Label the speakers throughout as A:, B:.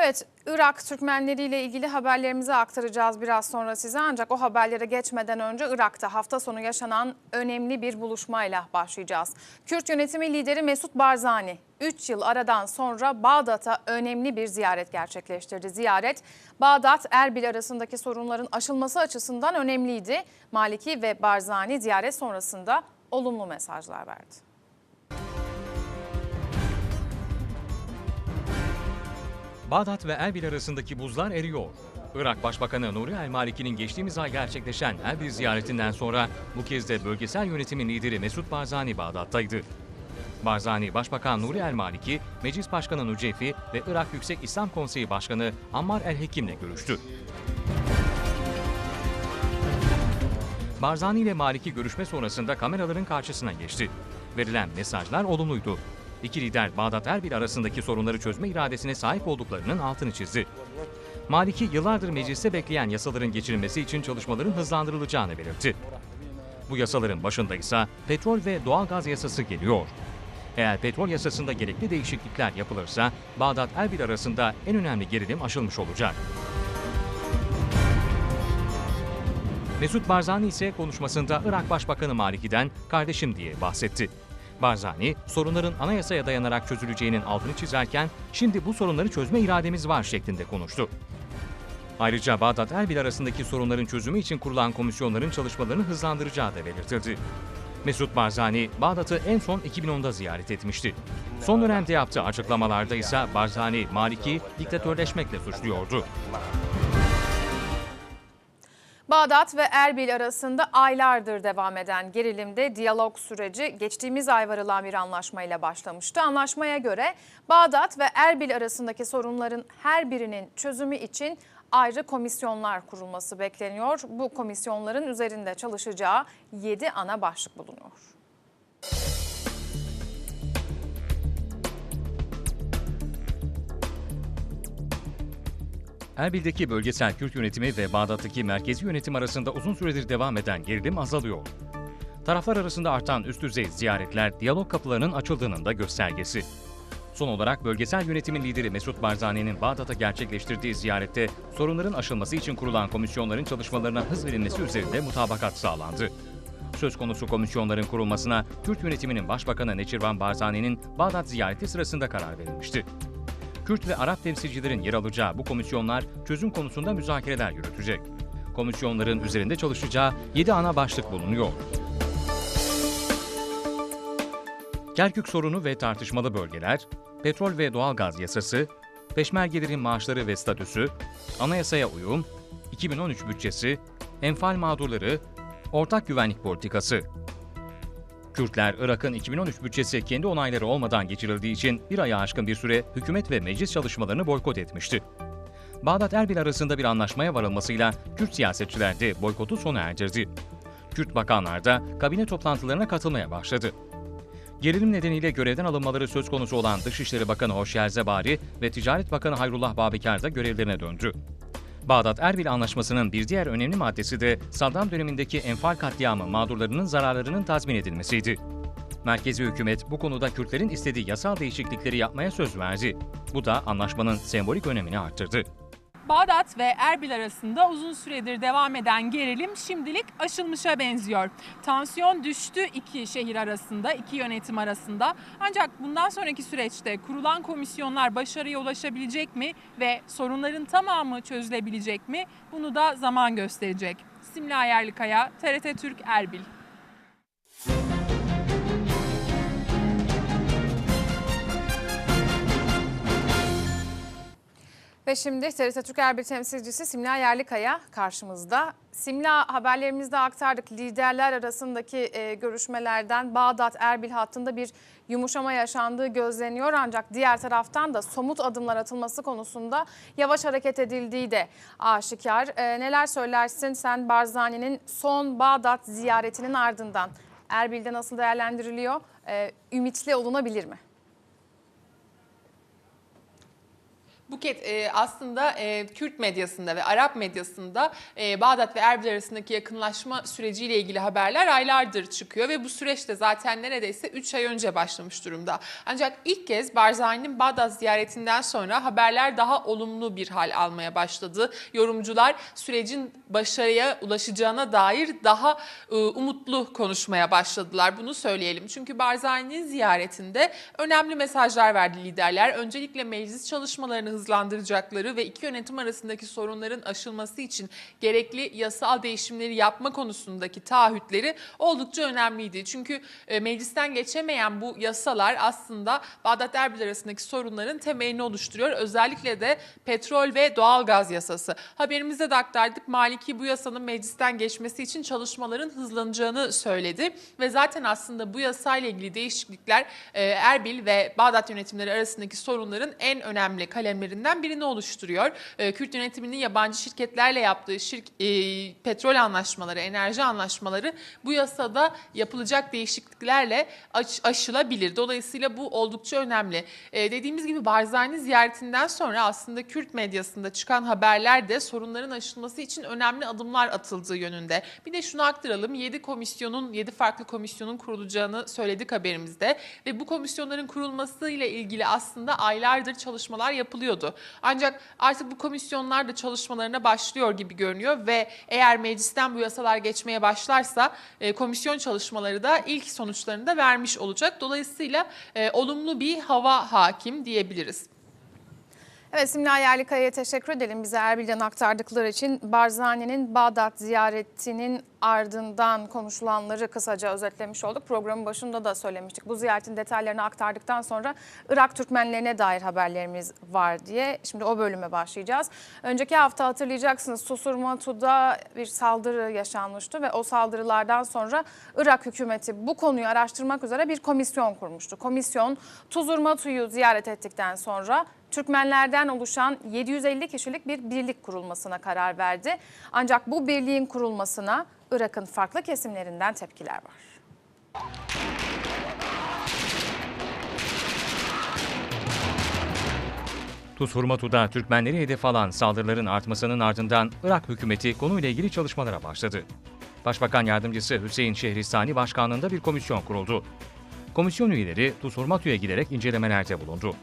A: Evet, Irak Türkmenleri ile ilgili haberlerimizi aktaracağız biraz sonra size. Ancak o haberlere geçmeden önce Irak'ta hafta sonu yaşanan önemli bir buluşmayla başlayacağız. Kürt yönetimi lideri Mesut Barzani 3 yıl aradan sonra Bağdat'a önemli bir ziyaret gerçekleştirdi. Ziyaret Bağdat-Erbil arasındaki sorunların aşılması açısından önemliydi. Maliki ve Barzani ziyaret sonrasında olumlu mesajlar verdi.
B: Bağdat ve Erbil arasındaki buzlar eriyor. Irak Başbakanı Nuri El Maliki'nin geçtiğimiz ay gerçekleşen Erbil ziyaretinden sonra bu kez de bölgesel yönetimin lideri Mesut Barzani Bağdat'taydı. Barzani, Başbakan Nuri El Maliki, Meclis Başkanı Nucefi ve Irak Yüksek İslam Konseyi Başkanı Ammar El Hekim'le görüştü. Barzani ile Maliki görüşme sonrasında kameraların karşısına geçti. Verilen mesajlar olumluydu. İki lider Bağdat-Erbil arasındaki sorunları çözme iradesine sahip olduklarının altını çizdi. Maliki yıllardır mecliste bekleyen yasaların geçirilmesi için çalışmaların hızlandırılacağını belirtti. Bu yasaların başında ise petrol ve doğalgaz yasası geliyor. Eğer petrol yasasında gerekli değişiklikler yapılırsa Bağdat-Erbil arasında en önemli gerilim aşılmış olacak. Mesut Barzani ise konuşmasında Irak Başbakanı Maliki'den kardeşim diye bahsetti. Barzani, sorunların anayasaya dayanarak çözüleceğinin altını çizerken şimdi bu sorunları çözme irademiz var şeklinde konuştu. Ayrıca Bağdat-Erbil arasındaki sorunların çözümü için kurulan komisyonların çalışmalarını hızlandıracağı da belirtildi. Mesut Barzani, Bağdat'ı en son 2010'da ziyaret etmişti. Son dönemde yaptığı açıklamalarda ise Barzani, Maliki diktatörleşmekle suçluyordu.
A: Bağdat ve Erbil arasında aylardır devam eden gerilimde diyalog süreci geçtiğimiz ay varılan bir anlaşmayla başlamıştı. Anlaşmaya göre Bağdat ve Erbil arasındaki sorunların her birinin çözümü için ayrı komisyonlar kurulması bekleniyor. Bu komisyonların üzerinde çalışacağı 7 ana başlık bulunuyor.
B: Erbil'deki bölgesel Kürt yönetimi ve Bağdat'taki merkezi yönetim arasında uzun süredir devam eden gerilim azalıyor. Taraflar arasında artan üst düzey ziyaretler diyalog kapılarının açıldığının da göstergesi. Son olarak bölgesel yönetimin lideri Mesut Barzani'nin Bağdat'a gerçekleştirdiği ziyarette sorunların aşılması için kurulan komisyonların çalışmalarına hız verilmesi üzerinde mutabakat sağlandı. Söz konusu komisyonların kurulmasına Kürt yönetiminin başbakanı Neçirvan Barzani'nin Bağdat ziyareti sırasında karar verilmişti. Kürt ve Arap temsilcilerin yer alacağı bu komisyonlar çözüm konusunda müzakereler yürütecek. Komisyonların üzerinde çalışacağı 7 ana başlık bulunuyor. Kerkük sorunu ve tartışmalı bölgeler, petrol ve doğalgaz yasası, peşmergelerin maaşları ve statüsü, anayasaya uyum, 2013 bütçesi, enfal mağdurları, ortak güvenlik politikası. Kürtler, Irak'ın 2013 bütçesi kendi onayları olmadan geçirildiği için bir aya aşkın bir süre hükümet ve meclis çalışmalarını boykot etmişti. Bağdat-Erbil arasında bir anlaşmaya varılmasıyla Kürt siyasetçiler de boykotu sona erdirdi. Kürt bakanlar da kabine toplantılarına katılmaya başladı. Gerilim nedeniyle görevden alınmaları söz konusu olan Dışişleri Bakanı Hoşyer Zebari ve Ticaret Bakanı Hayrullah Babikar da görevlerine döndü. Bağdat-Erbil Anlaşması'nın bir diğer önemli maddesi de Saddam dönemindeki enfal katliamı mağdurlarının zararlarının tazmin edilmesiydi. Merkezi hükümet bu konuda Kürtlerin istediği yasal değişiklikleri yapmaya söz verdi. Bu da anlaşmanın sembolik önemini arttırdı.
C: Bağdat ve Erbil arasında uzun süredir devam eden gerilim şimdilik aşılmışa benziyor. Tansiyon düştü iki şehir arasında, iki yönetim arasında. Ancak bundan sonraki süreçte kurulan komisyonlar başarıya ulaşabilecek mi ve sorunların tamamı çözülebilecek mi? Bunu da zaman gösterecek. Simla Yerlikaya, TRT Türk Erbil.
A: Ve şimdi TRT Türk Erbil temsilcisi Simla Yerlikaya karşımızda. Simla haberlerimizde aktardık liderler arasındaki e, görüşmelerden Bağdat-Erbil hattında bir yumuşama yaşandığı gözleniyor. Ancak diğer taraftan da somut adımlar atılması konusunda yavaş hareket edildiği de aşikar. E, neler söylersin sen Barzani'nin son Bağdat ziyaretinin ardından Erbil'de nasıl değerlendiriliyor? E, ümitli olunabilir mi?
C: Buket e, aslında e, Kürt medyasında ve Arap medyasında e, Bağdat ve Erbil arasındaki yakınlaşma süreciyle ilgili haberler aylardır çıkıyor ve bu süreç de zaten neredeyse 3 ay önce başlamış durumda. Ancak ilk kez Barzani'nin Bağdat ziyaretinden sonra haberler daha olumlu bir hal almaya başladı. Yorumcular sürecin başarıya ulaşacağına dair daha e, umutlu konuşmaya başladılar. Bunu söyleyelim. Çünkü Barzani'nin ziyaretinde önemli mesajlar verdi liderler. Öncelikle meclis çalışmalarını hızlandıracakları ve iki yönetim arasındaki sorunların aşılması için gerekli yasal değişimleri yapma konusundaki taahhütleri oldukça önemliydi. Çünkü e, meclisten geçemeyen bu yasalar aslında Bağdat Erbil arasındaki sorunların temelini oluşturuyor. Özellikle de petrol ve doğalgaz yasası. Haberimizde de aktardık. Maliki bu yasanın meclisten geçmesi için çalışmaların hızlanacağını söyledi ve zaten aslında bu yasayla ilgili değişiklikler e, Erbil ve Bağdat yönetimleri arasındaki sorunların en önemli kalemlerinden birini oluşturuyor. E, Kürt yönetiminin yabancı şirketlerle yaptığı şirk, e, petrol anlaşmaları, enerji anlaşmaları bu yasada yapılacak değişikliklerle aş- aşılabilir. Dolayısıyla bu oldukça önemli. E, dediğimiz gibi Barzani ziyaretinden sonra aslında Kürt medyasında çıkan haberler de sorunların aşılması için önemli adımlar atıldığı yönünde. Bir de şunu aktaralım. 7 komisyonun, 7 farklı komisyonun kurulacağını söyledik haberimizde ve bu komisyonların kurulmasıyla ilgili aslında aylardır çalışmalar yapılıyordu. Ancak artık bu komisyonlar da çalışmalarına başlıyor gibi görünüyor ve eğer meclisten bu yasalar geçmeye başlarsa e, komisyon çalışmaları da ilk sonuçlarını da vermiş olacak. Dolayısıyla e, olumlu bir hava hakim diyebiliriz.
A: Evet Simla Yerlikaya'ya teşekkür edelim bize Erbil'den aktardıkları için. Barzani'nin Bağdat ziyaretinin ardından konuşulanları kısaca özetlemiş olduk. Programın başında da söylemiştik. Bu ziyaretin detaylarını aktardıktan sonra Irak Türkmenlerine dair haberlerimiz var diye. Şimdi o bölüme başlayacağız. Önceki hafta hatırlayacaksınız Susurmatu'da bir saldırı yaşanmıştı ve o saldırılardan sonra Irak hükümeti bu konuyu araştırmak üzere bir komisyon kurmuştu. Komisyon Tuzurmatu'yu ziyaret ettikten sonra Türkmenlerden oluşan 750 kişilik bir birlik kurulmasına karar verdi. Ancak bu birliğin kurulmasına Irak'ın farklı kesimlerinden tepkiler var.
B: Tuz Hurmatu'da Türkmenleri hedef alan saldırıların artmasının ardından Irak hükümeti konuyla ilgili çalışmalara başladı. Başbakan Yardımcısı Hüseyin Şehristani başkanlığında bir komisyon kuruldu. Komisyon üyeleri Tuz Hurmatu'ya giderek incelemelerde bulundu.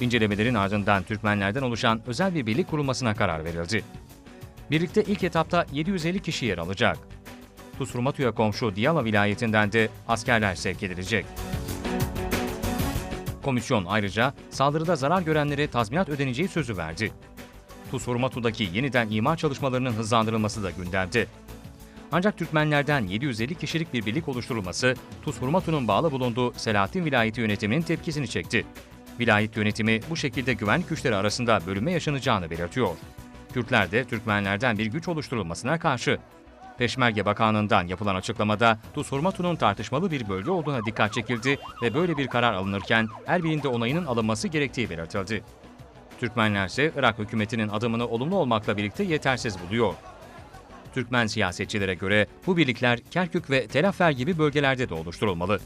B: İncelemelerin ardından Türkmenlerden oluşan özel bir birlik kurulmasına karar verildi. Birlikte ilk etapta 750 kişi yer alacak. Tuz Hurmatu'ya komşu Diyala vilayetinden de askerler sevk edilecek. Komisyon ayrıca saldırıda zarar görenlere tazminat ödeneceği sözü verdi. Tuz Hurmatu'daki yeniden imar çalışmalarının hızlandırılması da gündemde. Ancak Türkmenlerden 750 kişilik bir birlik oluşturulması Tuz Hurmatu'nun bağlı bulunduğu Selahattin Vilayeti yönetiminin tepkisini çekti. Vilayet yönetimi bu şekilde güvenlik güçleri arasında bölünme yaşanacağını belirtiyor. Kürtler de Türkmenlerden bir güç oluşturulmasına karşı. Peşmerge Bakanlığı'ndan yapılan açıklamada Tuz Hurmatu'nun tartışmalı bir bölge olduğuna dikkat çekildi ve böyle bir karar alınırken Erbil'in de onayının alınması gerektiği belirtildi. Türkmenler ise Irak hükümetinin adımını olumlu olmakla birlikte yetersiz buluyor. Türkmen siyasetçilere göre bu birlikler Kerkük ve Telafer gibi bölgelerde de oluşturulmalı.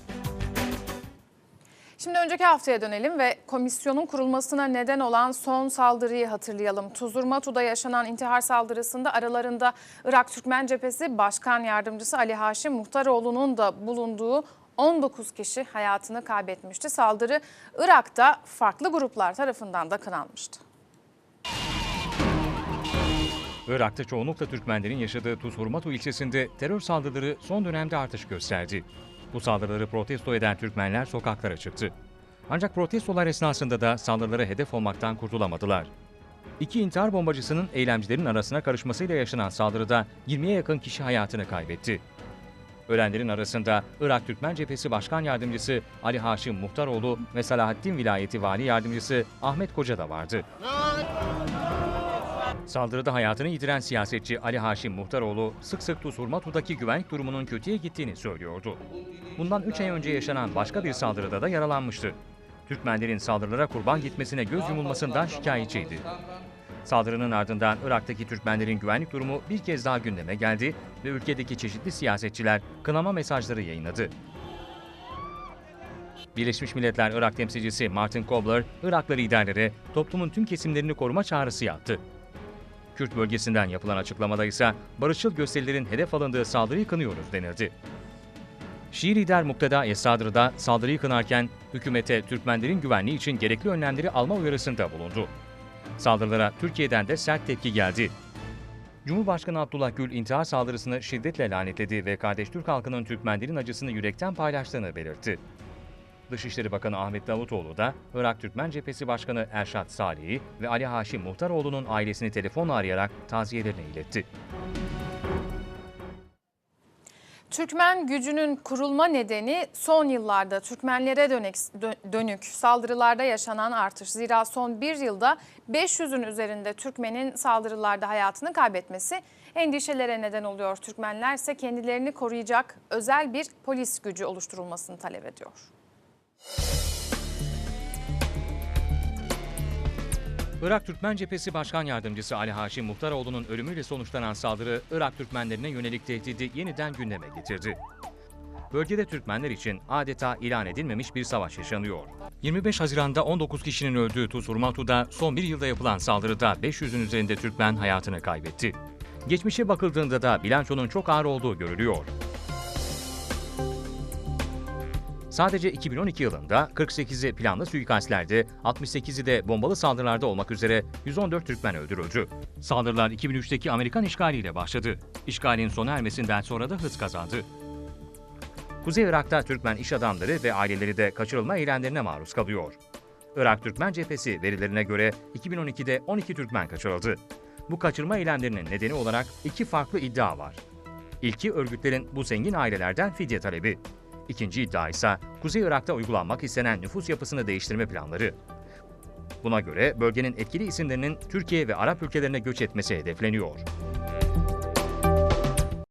A: Şimdi önceki haftaya dönelim ve komisyonun kurulmasına neden olan son saldırıyı hatırlayalım. Tuzurmatu'da yaşanan intihar saldırısında aralarında Irak Türkmen Cephesi Başkan Yardımcısı Ali Haşim Muhtaroğlu'nun da bulunduğu 19 kişi hayatını kaybetmişti. Saldırı Irak'ta farklı gruplar tarafından da kınanmıştı.
B: Irak'ta çoğunlukla Türkmenlerin yaşadığı Tuz Hurmatu ilçesinde terör saldırıları son dönemde artış gösterdi. Bu saldırıları protesto eden Türkmenler sokaklara çıktı. Ancak protestolar esnasında da saldırılara hedef olmaktan kurtulamadılar. İki intihar bombacısının eylemcilerin arasına karışmasıyla yaşanan saldırıda 20'ye yakın kişi hayatını kaybetti. Ölenlerin arasında Irak Türkmen Cephesi Başkan Yardımcısı Ali Haşim Muhtaroğlu ve Salahattin Vilayeti Vali Yardımcısı Ahmet Koca da vardı. Saldırıda hayatını yitiren siyasetçi Ali Haşim Muhtaroğlu sık sık Tuz Hurmatu'daki güvenlik durumunun kötüye gittiğini söylüyordu. Bundan 3 ay önce yaşanan başka bir saldırıda da yaralanmıştı. Türkmenlerin saldırılara kurban gitmesine göz yumulmasından şikayetçiydi. Saldırının ardından Irak'taki Türkmenlerin güvenlik durumu bir kez daha gündeme geldi ve ülkedeki çeşitli siyasetçiler kınama mesajları yayınladı. Birleşmiş Milletler Irak temsilcisi Martin Kobler, Iraklı liderlere toplumun tüm kesimlerini koruma çağrısı yaptı. Kürt bölgesinden yapılan açıklamada ise barışçıl gösterilerin hedef alındığı saldırıyı kınıyoruz denildi. Şii lider Mukteda Esadr da saldırıyı kınarken hükümete Türkmenlerin güvenliği için gerekli önlemleri alma uyarısında bulundu. Saldırılara Türkiye'den de sert tepki geldi. Cumhurbaşkanı Abdullah Gül intihar saldırısını şiddetle lanetledi ve kardeş Türk halkının Türkmenlerin acısını yürekten paylaştığını belirtti. Dışişleri Bakanı Ahmet Davutoğlu da Irak Türkmen Cephesi Başkanı Erşat Salih'i ve Ali Haşim Muhtaroğlu'nun ailesini telefonla arayarak taziyelerini iletti.
A: Türkmen gücünün kurulma nedeni son yıllarda Türkmenlere dönük, dö- dönük saldırılarda yaşanan artış. Zira son bir yılda 500'ün üzerinde Türkmenin saldırılarda hayatını kaybetmesi endişelere neden oluyor. Türkmenler ise kendilerini koruyacak özel bir polis gücü oluşturulmasını talep ediyor.
B: Irak Türkmen Cephesi Başkan Yardımcısı Ali Haşim Muhtaroğlu'nun ölümüyle sonuçlanan saldırı Irak Türkmenlerine yönelik tehdidi yeniden gündeme getirdi. Bölgede Türkmenler için adeta ilan edilmemiş bir savaş yaşanıyor. 25 Haziran'da 19 kişinin öldüğü Tuz Hurmatu'da son bir yılda yapılan saldırıda 500'ün üzerinde Türkmen hayatını kaybetti. Geçmişe bakıldığında da bilançonun çok ağır olduğu görülüyor. Sadece 2012 yılında 48'i planlı suikastlerde, 68'i de bombalı saldırılarda olmak üzere 114 Türkmen öldürüldü. Saldırılar 2003'teki Amerikan işgaliyle başladı. İşgalin sona ermesinden sonra da hız kazandı. Kuzey Irak'ta Türkmen iş adamları ve aileleri de kaçırılma eylemlerine maruz kalıyor. Irak Türkmen Cephesi verilerine göre 2012'de 12 Türkmen kaçırıldı. Bu kaçırma eylemlerinin nedeni olarak iki farklı iddia var. İlki örgütlerin bu zengin ailelerden fidye talebi. İkinci iddia ise Kuzey Irak'ta uygulanmak istenen nüfus yapısını değiştirme planları. Buna göre bölgenin etkili isimlerinin Türkiye ve Arap ülkelerine göç etmesi hedefleniyor.